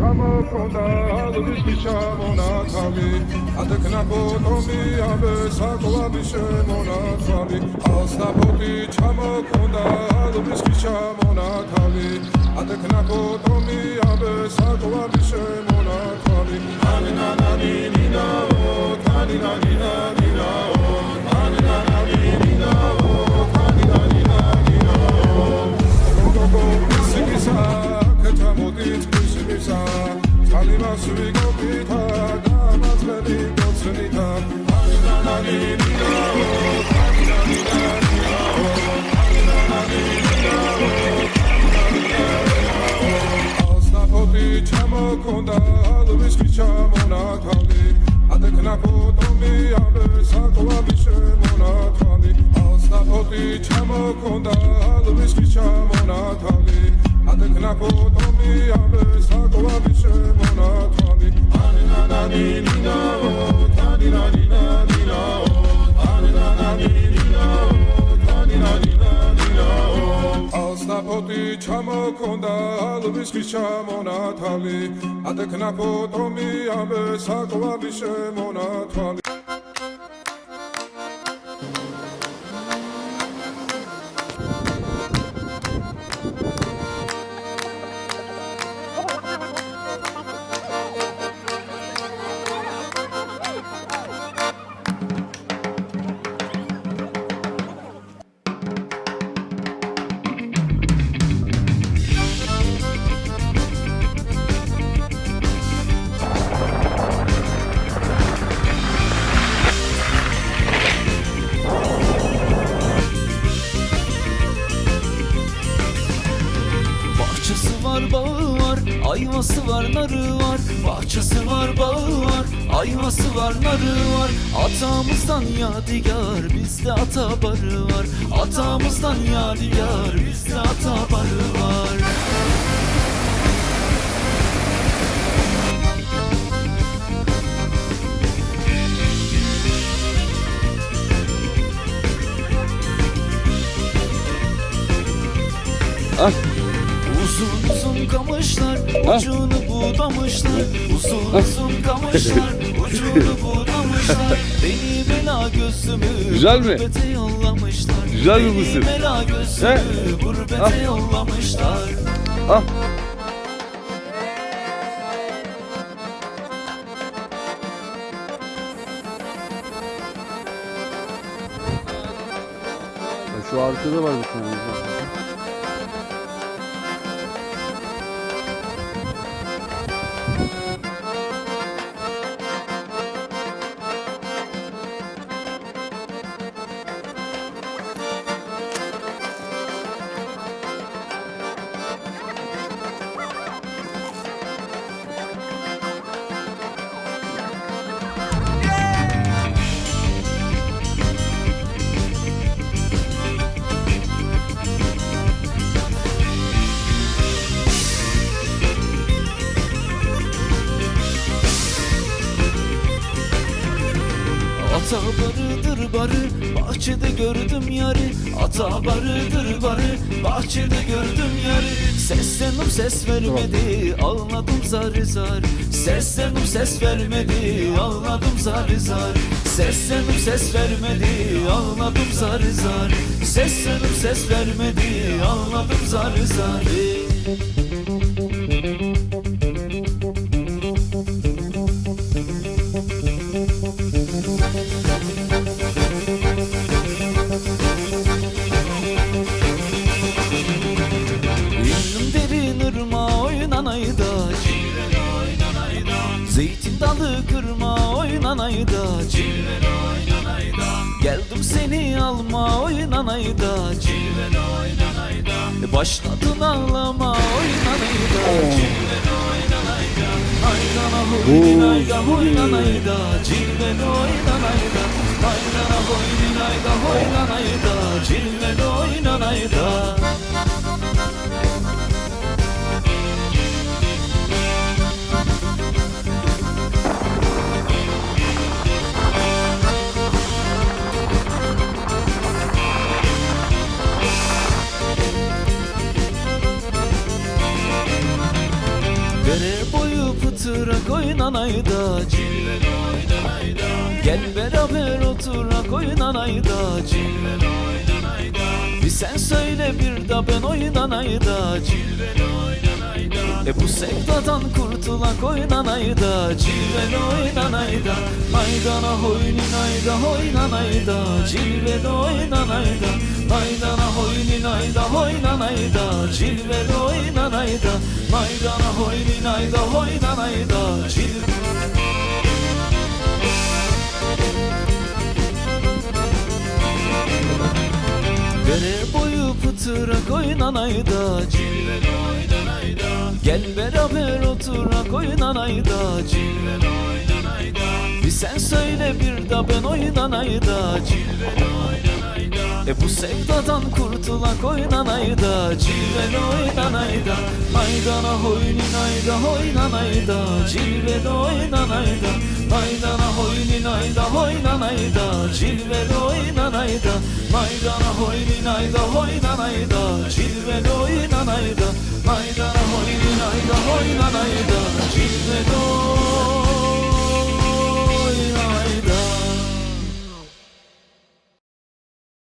გამოყოდა ალვის ჩამონათამი ათქნა ბოტომი აბე საკვამი შემონათვალი ალსნაპოტი ჩამოყოდა ალვის ჩამონათამი ათქნა ბოტომი აბე საკვამი შემონათვალი ანანანინინაო თანინანინა ჩამოქონდა ალვის ჩამონათალი ადეკნა ფოტომი ამე საკვები შემონათალი ასნაფოთი ჩამოქონდა ალვის ჩამონათალი ადეკნა ფოტომი ამე ასნაფოთი ჩამოქონდა ალვის ჩამონათალი. ადეკნა ფოტომი ამე საკვები შემონათალი Bahçesi var bağı var Ayvası var narı var. Bahçesi var bağı var Ayvası var narı var. Atamızdan yadigar Bizde ata barı var. Atamızdan yadigar Bizde ata barı var Uzun uzun kamışlar ucunu budamışlar Uzun uzun kamışlar ucunu budamışlar Beni bela gözümü Güzel mi? gurbete yollamışlar Güzel mi Beni mısır? bela gözümü He? gurbete Al. yollamışlar Al. Ya Şu arkada var bir tane. Ata barıdır barı bahçede gördüm yarı. Ata barıdır barı bahçede gördüm yarı. Seslendim ses vermedi ağladım zar zar. Seslendim ses vermedi ağladım zar zar. Seslendim ses vermedi ağladım zar zar. Seslendim ses vermedi ağladım zar zar. Ünlüm alma oynanayda E Başladın ağlama oynanayda Haydana hoynayda hoynanayda Cilven oynanayda Dere pıtırak oynanayda Cilveli oynanayda Gel beraber oturak oynanayda Cilveli oynanayda Bir sen söyle bir de ben oynanayda Cilveli oynanayda E bu sevdadan kurtulak oynanayda Cilveli oynanayda Maydana hoynanayda oynanayda Maydana hoyninayda hoynanayda Cilveli oynanayda Maydana hoyninayda hoynanayda Cilveli Dere boyu pıtırak oynanayda Cilveli oynanayda Gel beraber oturak oynanayda Cilveli oynanayda. Bir sen söyle bir de ben oynanayda Cilveli oynanayda E bu sevdadan kurtulak oynanayda Cilveli oynanayda Maydana hoyninayda hoynanayda Cilveli oynanayda Maydana hoyninayda hoynanayda Cilveli oynanayda Maydana hoyninayda hoynanayda Cilveli oynanayda Maydana hoyninayda hoynanayda Cilveli